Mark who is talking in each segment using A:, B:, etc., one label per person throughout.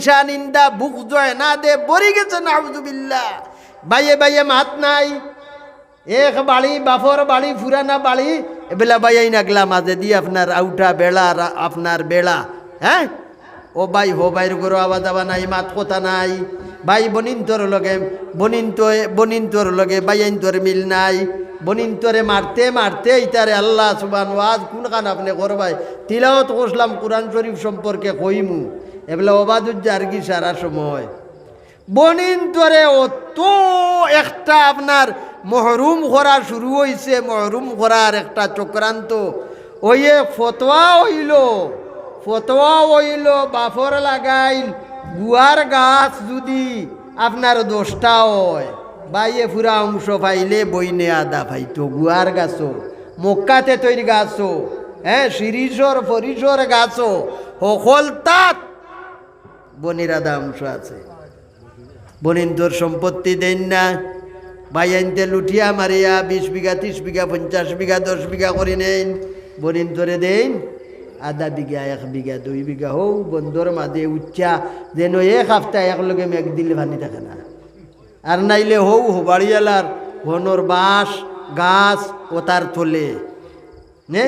A: হিংসা নিন্দা, বুক জয় না দে বরি গেছে, নাউজুবিল্লাহ। বাইয়ে বাইয়ে মাত নাই। এক বাড়ি বাফর বাড়ি ফুরানা বাড়ি এবেলা বাইয়াই নাগলা মাঝে দিয়ে আপনার আউটা রা- আপনার বেলা হ্যাঁ? ও ভাই হো বাইর গরো আওয়াজ আওয়া নাই, মাত কথা নাই। ভাই বনিন তোর লগে বনিন তো বনিন তোর লগে বাইয়াইন তোর মিল নাই। বনিন তোরে মারতে মারতে ইতারে আল্লাহ সুবান ওয়াজ কোন কান আপনি করবাই? তিলাওত করলাম কোরআন শরীফ সম্পর্কে কইমু। এবেলা কি সারা সময়? বনিন তোরে অত একটা আপনার মহরুম করা শুরু হইছে, মহরুম করার একটা চক্রান্ত। ওইয়ে ফতোয়া হইল ফতোয়া হইল, বাফর লাগাইল, গুয়ার গাছ যদি আপনার দোষটা হয়, বাইয়ে ফুরা অংশ পাইলে বইনে আদা পাইতো গুয়ার গাছও, মক্কাতে তৈরি গাছও হ্যাঁ শিরিষর ফরিসর গাছও সকল তাত বনির আধা অংশ আছে। বনিন সম্পত্তি দেন না। ভাই আনতে লুটিয়া মারিয়া বিশ বিঘা, ত্রিশ বিঘা, পঞ্চাশ বিঘা, দশ বিঘা করে নেন। বনিন তোরে দেন, আধা বিঘা, এক বিঘা, দুই বিঘা হৌ বন্ধর মাঝে উচ্চা যেন এক সপ্তাহ একলগে মেঘ দিলে ভানি থাকে না। আর নাইলে হৌ বাড়িয়ালার ঘনর বাঁশ, গাছ ও তার থলে। নে?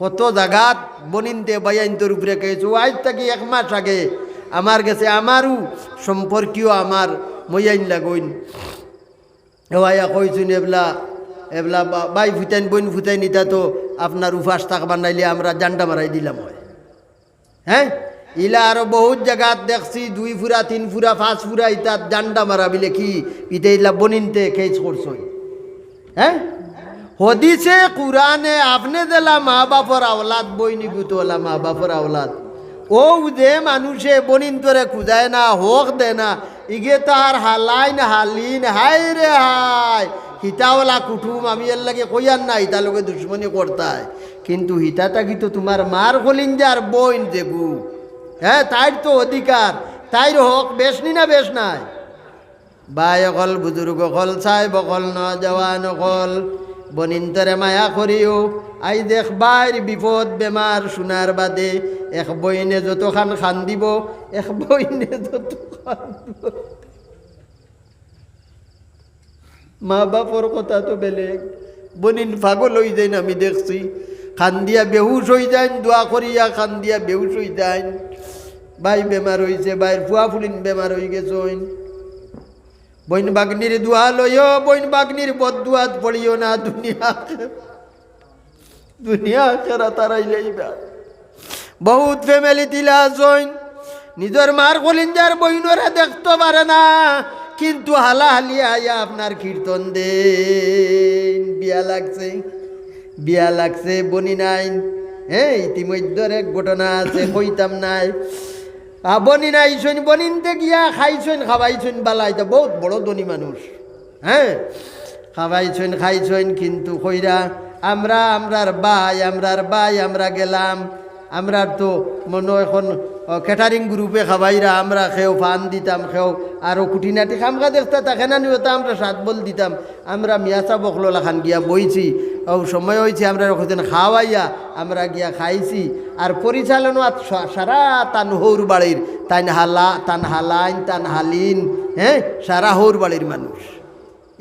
A: কত জাগাত বনিনতে বাইয়াইনতর উপরে কেছো আজ থাকি এক মাস আগে আমার কাছে আমারও সম্পর্কীয় আমার মইয়াইন লাগইন। এওয়াইয়া কইছুন, এবলা এবলা বাই ফুটাইন বইন ফুটাইন ইটা তো আপনার উফাস থাক বানাইলে আমরা জান্ডা মারাই দিলাম হয়। হ্যাঁ? ইলা আরও বহুত জায়গাত দেখছি, দুই ফুরা, তিন ফুরা, পাঁচ ফুরা ইতাত জান্ডা মারা বিলে কি ইতে ইলা বনিনতে কেস করছই। হ্যাঁ? হদিছে কুরানে আপনি দিলা মা বাপর আওলাদ, বই নিগুতলা মা বাপর আওলাদ। ও যে মানুষে বনিন তোরে খুঁজায় না, হোক দে না। ইগে তার হালাইন, হালিন, হাই রে হাই। হিতাওয়ালা কুটুম, আমি এর লাগে কইয়ার না, হিতা লোকে দুশ্মনী করতায়। কিন্তু হিতাটা কি তো তোমার মার হলিন যে আর বইন দেবু। হ্যাঁ তাইর তো অধিকার। তাইর হোক বেশ নি না বেশ নাই। বাই অকল বুজুর্গ অকল চাই বকল ন জওয়ান অকল বনিন্তরে মায়া করিও। আই দেখ বাইর বিপদ বেমার শোনার বাদে এক বইনে যত খান দিব, এক বইনে যত মা বাপর কথা তো বেলেগ। বনিন পাগল হয়ে যাইন আমি দেখছি। খান দিয়া বেহুশ হয়ে যাইন, দোয়া করিয়া খান দিয়া বেহুশ হয়ে যাইন। ভাই বেমার হয়েছে বাইর ফুয়া ফুলিন বেমার হয়ে গেছইন বইন বাগনির দুয়া লইও, বইন বাগনির বদুয়াত পড়িও না দুনিয়া। দুনিয়া খেরা তারাই লইবা। বহুত ফ্যামিলি দিলা জইন নিজের মার কলিঞ্জার বইনরা দেখতে পারে না, কিন্তু হালা হালি আয়া আপনার কীর্তন দেন। বিয়া লাগছে বিয়া লাগছে বনি নাই হ্যাঁ ইতিমধ্যে এক ঘটনা আছে, কইতাম নাই। আ, বনি নাই শোন বনিনতে গিয়া খাইছইন খাওয়াইছইন বালাই তো বহুত বড় ধনী মানুষ হ্যাঁ? খাওয়াইছইন খাইছইন কিন্তু কইরা আমরা আমরার বাই আমরার বাই আমরা গেলাম আমরা তো মনে এখন ক্যাটারিং গ্রুপে খাবাইরা আমরা খেও ফান দিতাম খেও আরও খুঁটিনাটি খামখা দেখতে তাকে না নিহত আমরা সাত বল দিতাম আমরা মিয়াচা বকলা খান গিয়া বইছি ও সময় হয়েছে আমরা ওখানে খাওয়াইয়া, আমরা গিয়া খাইছি। আর পরিচালনা সারা তান হৌর বাড়ির, তান হালা, তান হালাইন, তান হালিন হ্যাঁ? সারা হৌর বাড়ির মানুষ।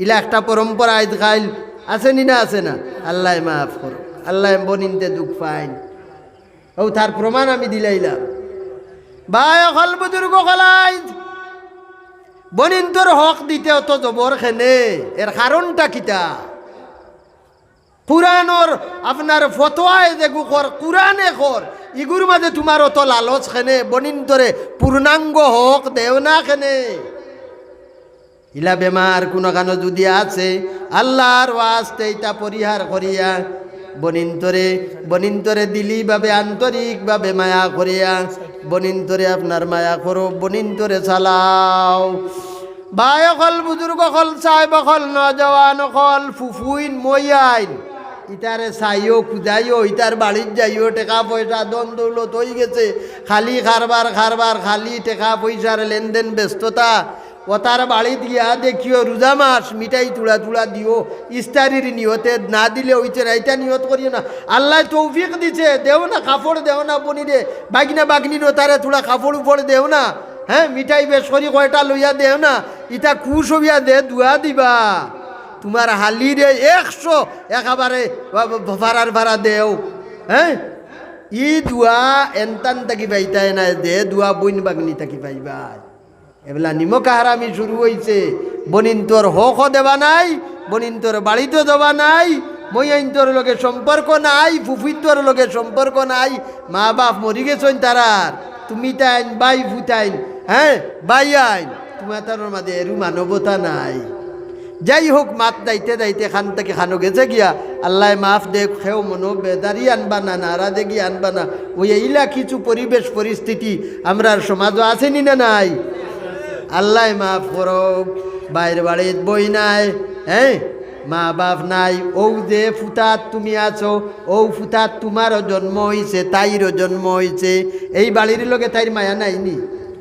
A: ইলা একটা পরম্পরা আজ খাইল, আছে নি না আছে না? আল্লাহ মাফ করো আল্লাহ বনিনতে দুঃখ পাইন। ও তার প্রমাণ আমি দিলাইলাম। বাই অকল বুজুর্গ কলাই বনিন তোর হক দিতে অত জবর খেনে। এর কারণটা কিতা? পুরানোর আপনার ফতোয়ায় দেখু কর কুরানে কর ইগুর মাঝে তোমার অত লালচ খেনে, বনিন তোরে পূর্ণাঙ্গ হক দেও না খেনে। ইলা বেমার কোনো কানো যদি আছে, আল্লাহর ওয়াস্তে ইটা পরিহার করিয়া বনিন্তরে বনিন্তরে দিলিভাবে আন্তরিকভাবে মায়া করিয়া বনিন্তরে আপনার মায়া করো বনিন্তরে চালাও। বাই অকল বুজুর্গ অকল চাইব অকল নজওয়ান অকল ফুফুইন, মইয়াইন ইটারে চাইও, খুদাইও ইটার বাড়ির যাইও, টেকা পয়সা দন দৌলত হয়ে গেছে। খালি খারবার খারবার খালি টেকা পয়সার লেনদেন ব্যস্ততা। ও তার বাড়িত গিয়া দেখিও রোজা মাস মিঠাই তুলা তুলা দিও। ইস্তারির নিয়তে না দিলে ওইতে রাইটা নিয়ত করিও না। আল্লাহ তৌফিক দিছে, দেও না কাপড় দেও না, বনি রে বাগনা বাগনির তারে তুলা কাপড় উপরে দেও না। হ্যাঁ মিঠাই বেশ করি কয়টা লইয়া দেও না। ইটা কুশ হইয়া দে দুয়া দিবা। তোমার হালিরে একশো, একেবারে ভাড়ার ভাড়া দেও। হ্যাঁ? ই দুয়া এনতান থাকি পাইতাই না দে দুয়া বইন বাগনি থাকি পাইবা এবেলা নিমকা হারামি শুরু হইছে। বনিন তোর হক দেবা নাই বনিন তোর বাড়িতে দেবা নাই মইয়াইন তোর লগে সম্পর্ক নাই ফুফির তোর লগে সম্পর্ক নাই মা বাপ মরি গেছেন তারার তুমি তাইন, বাই ফুতাইন হ্যাঁ? বাই আইন। তোমার তার মাঝে এরু মানবতা নাই। যাই হোক মাত দাইতে দাইতে খান থেকে খানো গেছে গিয়া। আল্লাহ মাফ দে খেও মনো বেদারি আনবা না, নারা দে আনবা না। ওই এইলা কিছু পরিবেশ, পরিস্থিতি আমরার সমাজও আসেনি না নাই? আল্লাহ মাফ করক, বাইরে বাড়িত বই নাই হ্যাঁ? মা বাপ নাই, ও যে ফুতাত তুমি আছো, ও ফুতাত তোমারও জন্ম হইছে, তাইরও জন্ম হইছে। এই বাড়ির লোকে তাইর মায়া নাইনি,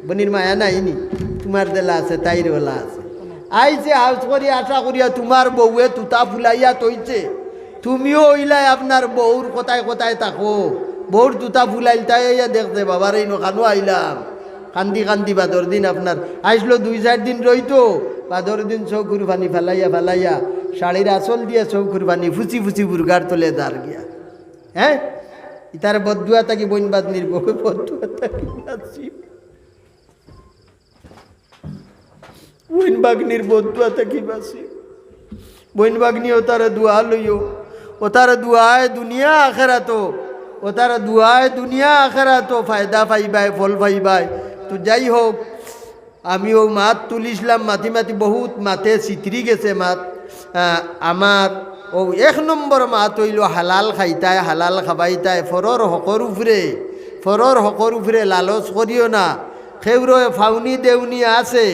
A: বনির মায়া নাইনি। তোমার দেলা আছে তাইর আছে। আইছে, হাউস করি, আশা করিয়া তোমার বউয়ে তুতা ফুলাইয়া তৈছে তুমিও ওইলাই আপনার বউর কোথায় কোথায় থাকো। বউর তুতা ফুলাইল তাই দেখতে বাবার এই নখানো আইলাম? কান্দি কান্দি, বাদর দিন আপনার। আসলো দুই, চার দিন রইতো। বাদর দিন চৌকুর পানি ফেলাইয়া ফেলাইয়া শাড়ির আসল দিয়ে চৌকুর পানি ফুচি ফুচি বুরগার তোলে দার গিয়া। হ্যাঁ? ইতার বদুয়া থাকি বইন বাদনির বউ, বদুয়া থাকি বাঁচি বইন বাগনির বদুয়া থাকি বাঁচি। বইন বাগনি ও তার দুয়া লইও। ও তার দুয়ায় দুনিয়া আখেরা তো ও তার দুয়ায় দুনিয়া আখেরা তো ফায়দা পাইবাই, ফল পাইবাই। তো যাই হোক আমি ও মাত তুলিছিলাম মাতি মাতি বহুত মাতে চিতরি গেছে মাত। আমার ও এক নম্বর মাত হইল হালাল খাইতায় হালাল খাবাইতায় ফরর হকর উফরে ফরর হকর উফরে লালচ করিও না। সেউরে ফাউনি দেউনি আছে।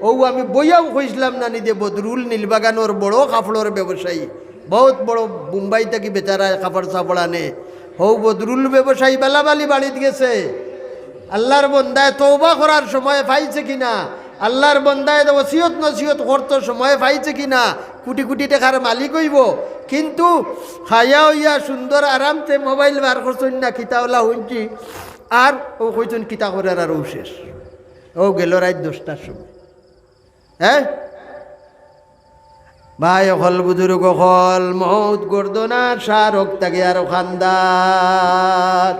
A: ও আমি বইয়াও কইছিলাম না নিদে বদরুল নীলবাগানোর বড় কাপড়ের ব্যবসায়ী। বহুত বড় মুম্বাই থেকে বেচারা কাপড় চাপড় আনে। হৌ বদরুল ব্যবসায়ী বেলাবালি বাড়িত গেছে। আল্লাহর বন্দায় তৌবা করার সময় পাইছে কিনা? আল্লাহর বন্দায় ওসিয়ত নসিয়ত করতো সময় পাইছে কিনা? কোটি কোটি টাকার মালিক হইব। কিন্তু খাইয়া হইয়া সুন্দর আরামতে মোবাইল বার করছেন না কিতাওলা হইছি আর ও কইছেন কিতা করার আর ও শেষ। ও গেল রাত দশটার সময়। হ্যাঁ ভাই, অকল বুজুর্গ, অকল মৌত গর্দনা শাহরুখ তাকে আর খান্দার।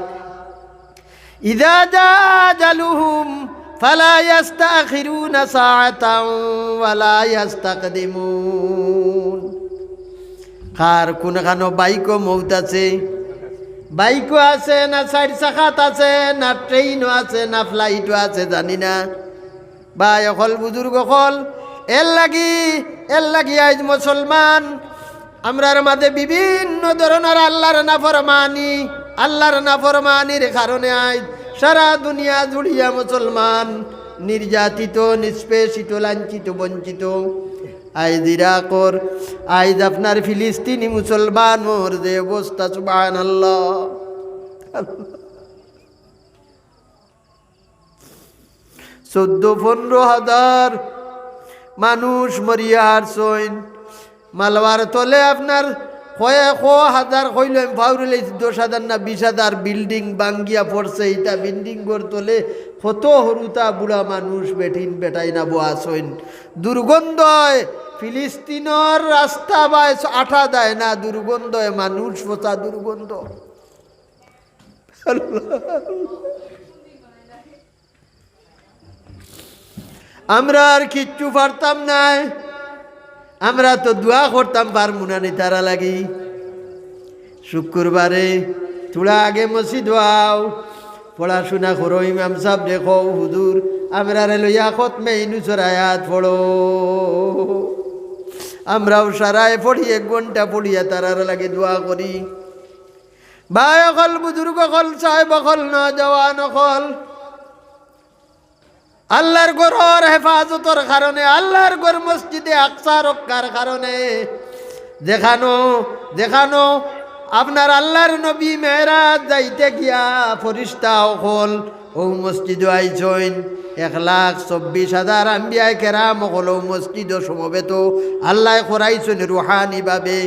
A: ইদা যা জালুহুম বাইকও মৌত আছে? বাইকও আছে, না চার চাকাত আছে, না ট্রেইনও আছে, না ফ্লাইটও আছে, জানি না। ভাই, অকল বুজুর্গ অকল। এর লাগি এর লাগি আজ মুসলমান। আমরার মাঝে বিভিন্ন ধরনের আল্লাহর নাফরমানি, আল্লাহর নাফরমানির কারণে আজ সারা দুনিয়া জুড়িয়া মুসলমান। নির্যাতিত, নিষ্পেষিত, লাঞ্ছিত, বঞ্চিত। আইজ ইরাকর, আইজ আপনার ফিলিস্তিনি মুসলমান মোর যে অবস্থা সুবাহ আল্লাহ। চোদ্দ, পনেরো হাজার মানুষ মরিয়ার সইন মালবার তলে আপনার কয়ে ক হাজার কইল ভাউরিলে দশ হাজার না বিশ হাজার বিল্ডিং বাঙ্গিয়া পড়ছে ইটা বিল্ডিং গড় তোলে কত হরুতা বুড়া মানুষ বেঠিন বেটাই না বোয়া সইন দুর্গন্ধয় ফিলিস্তিনর রাস্তা বা আঠা দেয় না, দুর্গন্ধয় মানুষ পচা দুর্গন্ধ। আমরা আর কিচ্ছু পারতাম নাই আমরা তো দোয়া করতাম পারমু না নি তারা লাগি। শুক্রবারে থোড়া আগে মসজিদ হও পড়াশোনা করো, ইমাম সাহেব দেখো, হুজুর, আমরা রে লইয়া কত মেইনু চড়ায়াত পড়ো। আমরাও সারায় পড়ি, এক ঘণ্টা পড়িয়া তারার লাগে দোয়া করি। ভাই অকল বুজুর্গ অকল সাহেব অকল না, জওয়ান অকল। আল্লাহর গড়র হেফাজতর কারণে, আল্লাহর গড় মসজিদে আকসা রক্ষার কারণে। দেখানো দেখানো আপনার আল্লাহর নবী মেহরাজ যাইতে গিয়া ফরিস্তা অকল, ও মসজিদ আইসইন এক লাখ চব্বিশ হাজার আম্বিয়ায় কেরাম অকল ও মসজিদ সমবেত। আল্লাহ করাইছেন রুহানি ভাবে।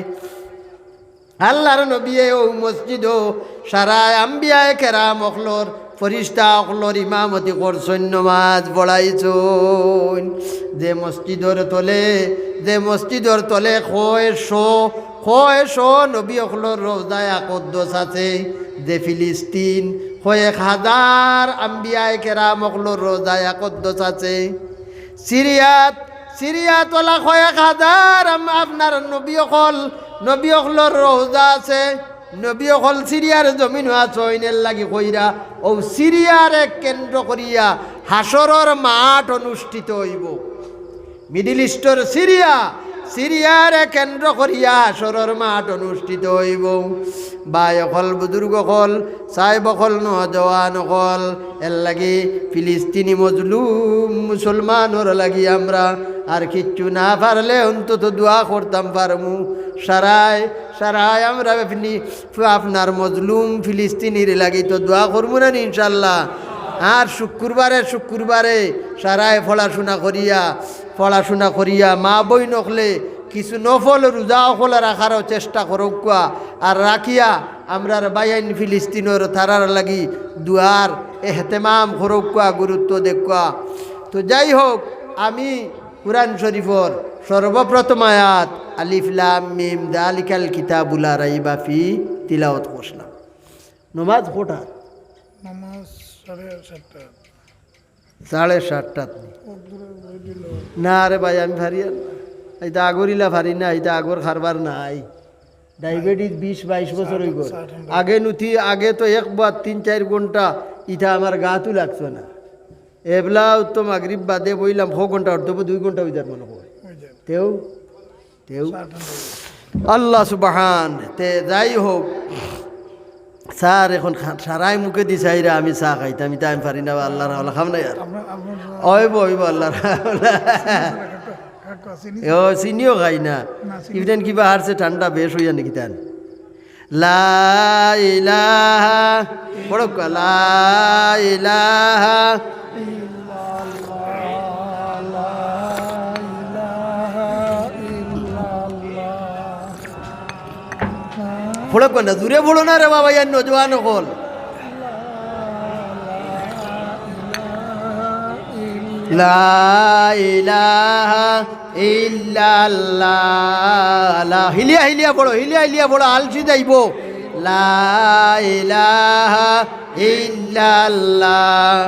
A: আল্লাহর নবী ও মসজিদ সারা আম্বিয়ায় কেরাম অকলর ফরিস্তা অকলর ইমামতি করছন, নমাজ পড়াইছন। যে মসজিদর তলে, যে মসজিদর তলে খয় শো খয় শো নবী অকলর রোজায় আকদ্দস আছে। যে ফিলিস্তিন কয়েক হাজার আম্বিয়ায় কেরাম অকলর রোজায় আকদ্দস আছে। সিরিয়াত সিরিয়া তোলা কয়েক হাজার আপনার নবী অকল, নবী অকলর রোজা আছে। নবী অকল সিরিয়ার জমিন আছইনের লাগি কইরা ও সিরিয়ারে কেন্দ্র করিয়া হাসরর মাঠ অনুষ্ঠিত হইব। মিডিল ইস্টর সিরিয়া, সিরিয়ারে কেন্দ্র করিয়া হাসরর মাঠ অনুষ্ঠিত হইব। বাই অকল, বুজুর্গ অকল, সাহেব অকল, নজওয়ান অকল, এর লাগি ফিলিস্তিনি মজলুম মুসলমানর লাগি আমরা আর কিচ্ছু না পারলে অন্তত দোয়া করতাম পারমু। সারায় সারায় আমরা আপনি, আপনার মজলুম ফিলিস্তিনির লাগি তো দোয়া করব না ইনশাল্লাহ। আর শুক্রবারে শুক্রবারে সারায় পড়াশোনা করিয়া পড়াশোনা করিয়া মা বই নকলে কিছু নফল রোজা অকলে রাখারও চেষ্টা করুক আর রাখিয়া আমরার বাইন ফিলিস্তিনের তারার লাগি দুয়ার এহতেমাম করুক গুরুত্ব দেখুয়া তো যাই হোক, আমি কুরআন শরীফর সর্বপ্রথম আয়াত আলিফলাম মিম দালিকাল কিতাবুলা রাইবা ফি তিলাওয়াত করলাম নমাজ কোটা?
B: নামাজ সাড়ে সাতটা।
A: সাড়ে সাতটাত
B: অগ্রে
A: না রে ভাই আমি ভারি। এইটা আগরিলা ভারি না এইটা আগর খারবার নাই। ডায়াবেটিস বিশ বাইশ বছর হয়ে গেল আগে নুথি আগে তো একবার তিন চার ঘণ্টা ইটা আমার গাতও লাগছে না। এবলা তো মাগরিব বাদে বইলাম ছ ঘণ্টা অর্ধ দুই ঘণ্টা যার মনে হয়। তেও? তেও? আল্লাহ সুবাহান তে যাই হোক স্যার এখন সারাই মুখে দিছাইরা আমি চা খাইতাম আমি টাইম পারি না আল্লাহ রাহলা খাম না আর
B: আপনার
A: ওইব ওইব আল্লাহ ও চিনিও খাই না। ইভেন কিবা হারছে ঠান্ডা বেশ হইয়া নাকি তান। লা ইলাহা বড় লা ইলাহা ফোড়ো কর না দূরে ফোড়ো না রে বাবা ইয়ার নজওয়ান হল হিলিয়া হিলিয়া পড়ো, হিলিয়া হিলিয়া পড়ো, আলসি যাইব। লা ইলাহা ইল্লাল্লাহ।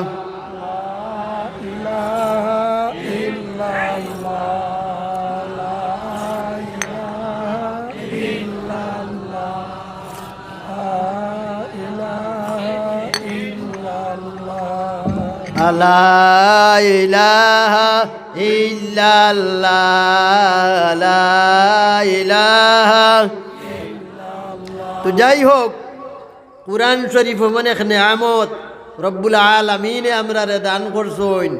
A: লা ইলাহা তো যাই হোক, কুরআন শরীফ মানে নেয়ামত। রব্বুল আলমিনে আমরা রে দান করছইন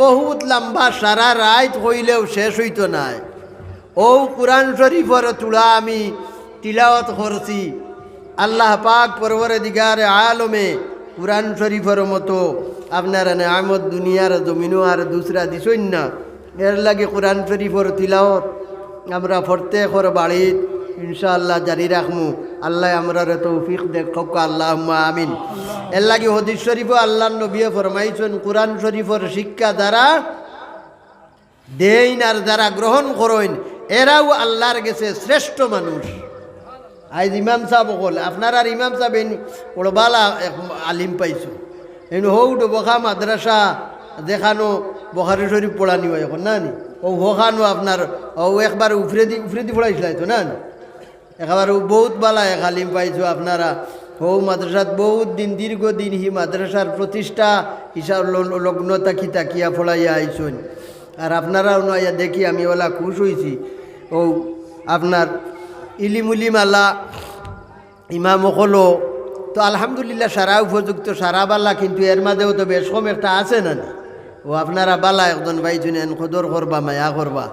A: বহুত লম্বা সারা রাত হইলেও শেষ হইতো নাই। ও কুরআন শরীফর তুলা আমি তিলাওয়াত করছি। আল্লাহ পাক পরবরে দিগারে আলমে কুরআন শরীফর মতো আপনারা নেয়ামত দুনিয়ার জমিনও আর দুসরা দিছইন না। এর লাগে কোরআন শরীফর তিলাওয়াত আমরা প্রত্যেকর বাড়িত ইনশাআল্লাহ জারি রাখমু। আল্লাহ আমরা তৌফিক দেখক আল্লাহ আমিন। এর লাগে হদিস শরীফ আল্লাহ নবিয়ে ফরমাইছেন, কোরআন শরীফর শিক্ষা দ্বারা দেইন আর যারা গ্রহণ করেন, এরাও আল্লাহর গেছে শ্রেষ্ঠ মানুষ। আজ ইমাম সাহেব কল আপনার আর ইমাম সাহেব এন ওড়বালা আলিম পাইছো। এন হৌটো বখা মাদ্রাসা দেখানো বখারি শরীফ পড়ানি হয় এখন, না নি? ও হোখানো আপনার ও একবার উফরে দি উফরে দি পড়াইছিল তো না নি? একেবারে বহুত বালা এক আলিম পাইছো আপনারা হৌ মাদ্রাসাত বহুত দিন দীর্ঘদিন হি মাদ্রাসার প্রতিষ্ঠা হিসাব লগ্ন তাকি তাকিয়া ফলাইয়া আইসন আর আপনারাও নয়া দেখি আমি ওলা খুশ হয়েছি ও আপনার ইলিমুলিম মালা, ইমাম হলো। তো আলহামদুলিল্লাহ সারা উপযুক্ত, সারা বালা, কিন্তু এর মাঝেও তো বেশ কম একটা আছে না ও আপনারা বালা একজন ভাই জুনেন খদর করবা, মায়া করবা।